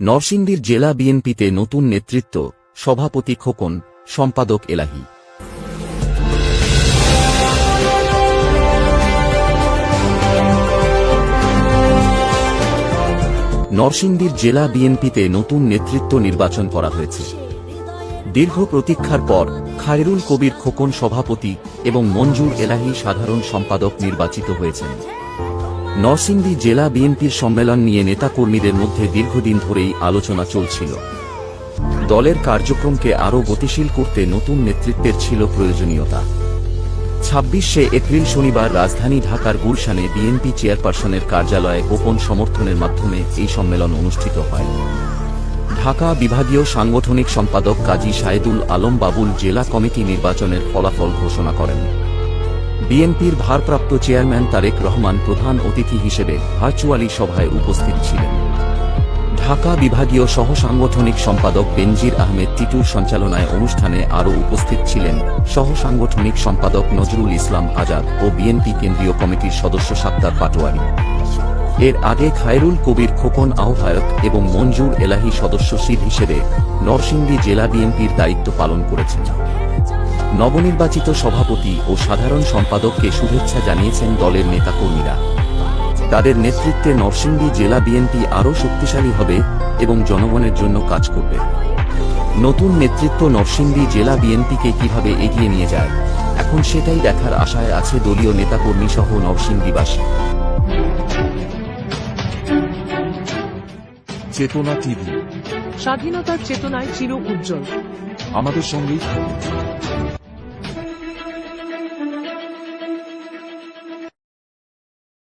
নরসিংদীর জেলা বিএনপিতে নতুন নেতৃত্ব, সভাপতি খোকন, সম্পাদক এলাহি। নরসিংদীর জেলা বিএনপিতে নতুন নেতৃত্ব নির্বাচন করা হয়েছে। দীর্ঘ প্রতীক্ষার পর খায়রুল কবির খোকন সভাপতি এবং মঞ্জুর এলাহি সাধারণ সম্পাদক নির্বাচিত হয়েছেন। নরসিংদী জেলা বিএনপির সম্মেলন নিয়ে নেতাকর্মীদের মধ্যে দীর্ঘদিন ধরেই আলোচনা চলছিল। দলের কার্যক্রমকে আরও গতিশীল করতে নতুন নেতৃত্বের ছিল প্রয়োজনীয়তা। ছাব্বিশে এপ্রিল শনিবার রাজধানী ঢাকার গুলশানে বিএনপি চেয়ারপারসনের কার্যালয়ে গোপন সমর্থনের মাধ্যমে এই সম্মেলন অনুষ্ঠিত হয়। ঢাকা বিভাগীয় সাংগঠনিক সম্পাদক কাজী সাইদুল আলম বাবুল জেলা কমিটি নির্বাচনের ফলাফল ঘোষণা করেন। বিএনপির ভারপ্রাপ্ত চেয়ারম্যান তারেক রহমান প্রধান অতিথি হিসেবে ভার্চুয়ালি সভায় উপস্থিত ছিলেন। ঢাকা বিভাগীয় সহ সাংগঠনিক সম্পাদক বেনজির আহমেদ টিটুর সঞ্চালনায় অনুষ্ঠানে আরও উপস্থিত ছিলেন সহ সাংগঠনিক সম্পাদক নজরুল ইসলাম আজাদ ও বিএনপি কেন্দ্রীয় কমিটির সদস্য সাত্তার পাটোয়ারি। এর আগে খায়রুল কবির খোকন আহ্বায়ক এবং মঞ্জুর এলাহি সদস্যশীল হিসেবে নরসিংদী জেলা বিএনপির দায়িত্ব পালন করেছেন। নবনির্বাচিত সভাপতি ও সাধারণ সম্পাদককে শুভেচ্ছা জানিয়েছেন দলের নেতাকর্মীরা। তাদের নেতৃত্বে নরসিংদী জেলা বিএনপি আরও শক্তিশালী হবে এবং জনগণের জন্য কাজ করবে। নতুন নেতৃত্ব নরসিংদী জেলা বিএনপিকে কীভাবে এগিয়ে নিয়ে যায় এখন সেটাই দেখার আশায় আছে দলীয় নেতাকর্মী সহ নরসিংদীবাসী। চেতনা টিভি। স্বাধীনতার চেতনায় চির উজ্জ্বল। আমাদের সঙ্গেই থাকুন।